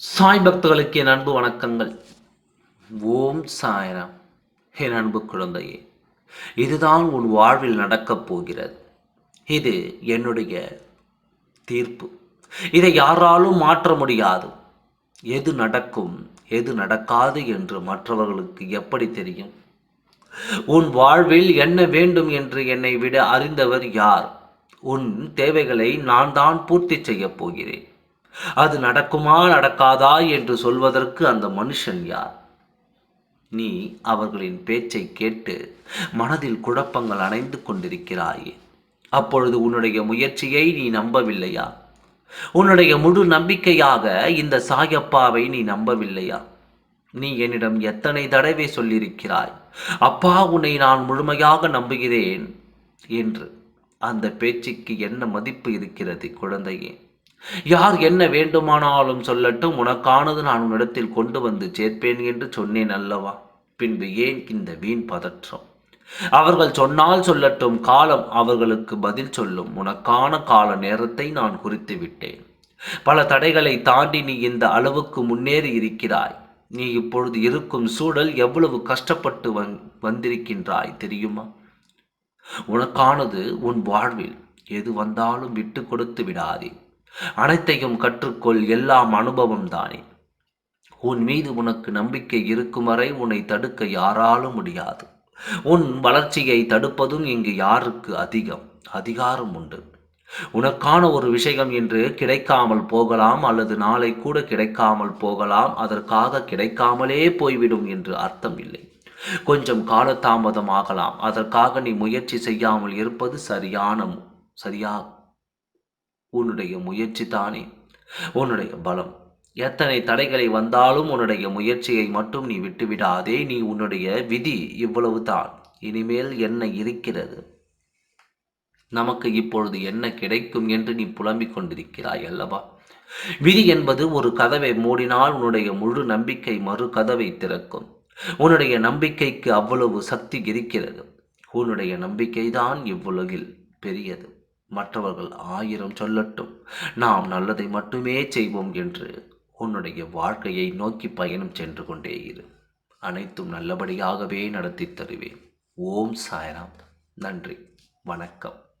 சாய் பக்தர்களுக்கு என் அன்பு வணக்கங்கள். ஓம் சாய்ராம். என் அன்பு குழந்தையே இதுதான் உன் வாழ்வில் நடக்கப் போகிறது. இது என்னுடைய தீர்ப்பு. இதை யாராலும் மாற்ற முடியாது. எது நடக்கும் எது நடக்காது என்று மற்றவர்களுக்கு எப்படி தெரியும்? உன் வாழ்வில் என்ன வேண்டும் என்று என்னை விட அறிந்தவர் யார்? உன் தேவைகளை நான் தான் பூர்த்தி செய்யப் போகிறேன். அது நடக்குமா நடக்காதா என்று சொல்வதற்கு அந்த மனுஷன் யார்? நீ அவர்களின் பேச்சை கேட்டு மனதில் குழப்பங்கள் அணைந்து கொண்டிருக்கிறாயே. அப்பொழுது உன்னுடைய முயற்சியை நீ நம்பவில்லையா? உன்னுடைய முழு நம்பிக்கையாக இந்த சாயப்பாவை நீ நம்பவில்லையா? நீ என்னிடம் எத்தனை தடவை சொல்லியிருக்கிறாய்? அப்பா உன்னை நான் முழுமையாக நம்புகிறேன் என்று. அந்த பேச்சுக்கு என்ன மதிப்பு இருக்கிறது குழந்தையே? யார் என்ன வேண்டுமானாலும் சொல்லட்டும் உனக்கானது நான் உன்னிடத்தில் கொண்டு வந்து சேர்ப்பேன் என்று சொன்னேன் அல்லவா? பின்பு ஏன் இந்த வீண் பதற்றம்? அவர்கள் சொன்னால் சொல்லட்டும் காலம் அவர்களுக்கு பதில் சொல்லும். உனக்கான கால நேரத்தை நான் குறித்து விட்டேன். பல தடைகளை தாண்டி நீ இந்த அளவுக்கு முன்னேறி இருக்கிறாய். நீ இப்பொழுது இருக்கும் சூழல் எவ்வளவு கஷ்டப்பட்டு வந் வந்திருக்கின்றாய் தெரியுமா? உனக்கானது உன் வாழ்வில் எது வந்தாலும் விட்டு கொடுத்து விடாதே. அனைத்தையும் கற்றுக்கொள் எல்லாம் அனுபவம் தானே. உன் மீது உனக்கு நம்பிக்கை இருக்கும் வரை உன்னை தடுக்க யாராலும் முடியாது. உன் வளர்ச்சியை தடுப்பதும் இங்கு யாருக்கு அதிகம் அதிகாரம் உண்டு. உனக்கான ஒரு விஷயம் என்று கிடைக்காமல் போகலாம் அல்லது நாளை கூட கிடைக்காமல் போகலாம் அதற்காக கிடைக்காமலே போய்விடும் என்று அர்த்தம் இல்லை. கொஞ்சம் காலதாமதம் ஆகலாம் அதற்காக நீ முயற்சி செய்யாமல் இருப்பது சரியான சரியா உன்னுடைய முயற்சி தானே. உன்னுடைய பலம். எத்தனை தடைகளை வந்தாலும் உன்னுடைய முயற்சியை மட்டும் நீ விட்டுவிடாதே. நீ உன்னுடைய விதி இவ்வளவு தான் இனிமேல் என்ன இருக்கிறது? நமக்கு இப்பொழுது என்ன கிடைக்கும் என்று நீ புலம்பிக் கொண்டிருக்கிறாய் அல்லவா? விதி என்பது ஒரு கதவை மூடினால் உன்னுடைய முழு நம்பிக்கை மறு கதவை திறக்கும். உன்னுடைய நம்பிக்கைக்கு அவ்வளவு சக்தி இருக்கிறது. உன்னுடைய நம்பிக்கைதான் இவ்வுலகில் பெரியது. மற்றவர்கள் ஆயிரம் சொல்லட்டும். நாம் நல்லதை மட்டுமே செய்வோம் என்று உன்னுடைய வாழ்க்கையை நோக்கி பயணம் சென்று கொண்டே இரு. அனைத்தும் நல்லபடியாகவே நடத்தி தருவேன். ஓம் சாய்ராம். நன்றி. வணக்கம்.